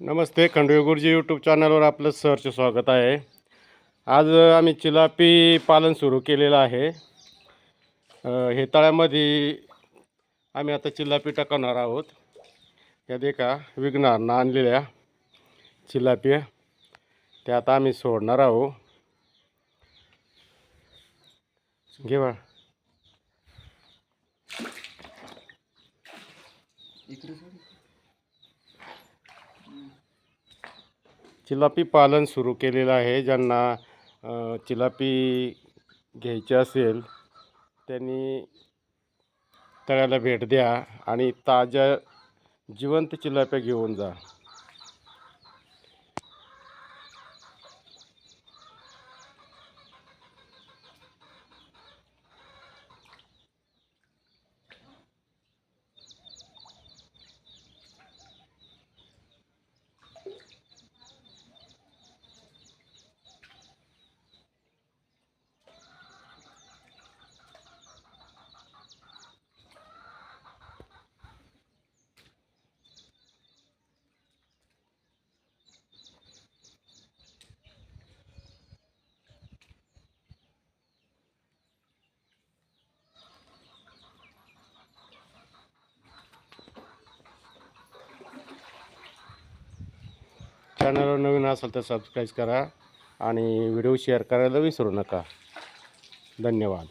नमस्ते खंडवेगुरुजी YouTube चॅनलवर आपलं सहर्ष स्वागत आहे. आज आम्ही चिलापी पालन सुरू केलेलं आहे. हे तळ्यामध्ये आम्ही आता चिलापी टाकवणार आहोत. या देखा विघ्नारनं आणलेल्या चिलापी. त्या आता आम्ही सोडणार आहोत. घेवा इकडे चिलापी पालन सुरू केलेलं आहे. ज्यांना चिलापी घ्यायची असेल त्यांनी तळ्याला भेट द्या आणि ताज्या जिवंत चिलाप्या घेऊन जा. चॅनलवर नवीन असेल तर सबस्क्राईब करा आणि व्हिडिओ शेअर करायला विसरू नका. धन्यवाद.